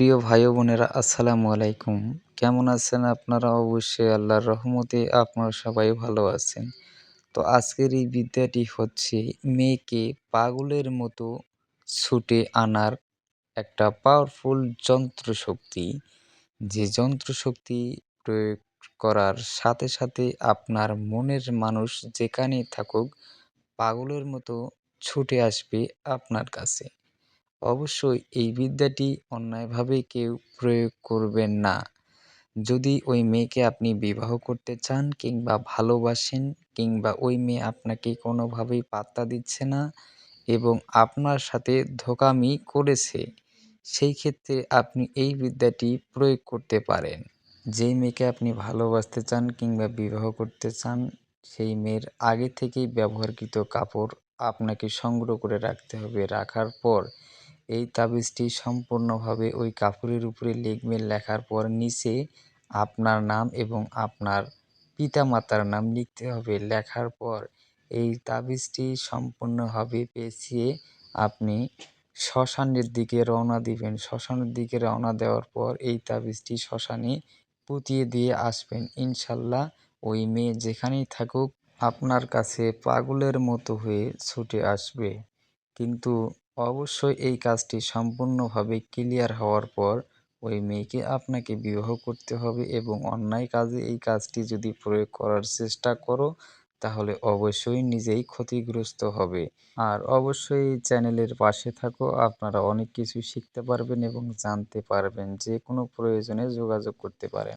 প্রিয় ভাই বোনেরা, আসসালামু আলাইকুম। কেমন আছেন আপনারা? অবশ্যই আল্লাহর রহমতে আপনারা সবাই ভালো আছেন। তো আজকের এই বিদ্যাটি হচ্ছে, মেয়েকে পাগলের মতো ছুটে আনার একটা পাওয়ারফুল যন্ত্রশক্তি। যে যন্ত্রশক্তি প্রয়োগ করার সাথে সাথে আপনার মনের মানুষ যেখানে থাকুক, পাগলের মতো ছুটে আসবে আপনার কাছে। অবশ্যই এই বিদ্যাটি অন্যায়ভাবে কেউ প্রয়োগ করবেন না। যদি ওই মেয়েকে আপনি বিবাহ করতে চান কিংবা ভালোবাসেন কিংবা ওই মেয়ে আপনাকে কোনোভাবেই পাত্তা দিচ্ছে না এবং আপনার সাথে ধোকামি করেছে, সেই ক্ষেত্রে আপনি এই বিদ্যাটি প্রয়োগ করতে পারেন। যেই মেয়েকে আপনি ভালোবাসতে চান কিংবা বিবাহ করতে চান, সেই মেয়ের আগে থেকেই ব্যবহারকৃত কাপড় আপনাকে সংগ্রহ করে রাখতে হবে। রাখার পর এই তাবিজটি সম্পূর্ণভাবে ওই কাপড়ের উপরে লিখবেন লেখার পর নিচে আপনার নাম এবং আপনার পিতামাতার নাম লিখতে হবে। লেখার পর এই তাবিজটি সম্পূর্ণভাবে পেঁচিয়ে আপনি শ্মশানের দিকে রওনা দিবেন। শ্মশানের দিকে রওনা দেওয়ার পর এই তাবিজটি শ্মশানে পুঁতিয়ে দিয়ে আসবেন। ইনশাল্লাহ ওই মেয়ে যেখানেই থাকুক আপনার কাছে পাগলের মতো হয়ে ছুটে আসবে। কিন্তু অবশ্যই এই কাজটি সম্পূর্ণভাবে ক্লিয়ার হওয়ার পর ওই মেয়েকে আপনাকে বিবাহ করতে হবে এবং অন্যায় কাজে এই কাজটি যদি প্রয়োগ করার চেষ্টা করো, তাহলে অবশ্যই নিজেই ক্ষতিগ্রস্ত হবে। আর অবশ্যই চ্যানেলের পাশে থাকো, আপনারা অনেক কিছু শিখতে পারবেন এবং জানতে পারবেন যে কোনো প্রয়োজনে যোগাযোগ করতে পারেন।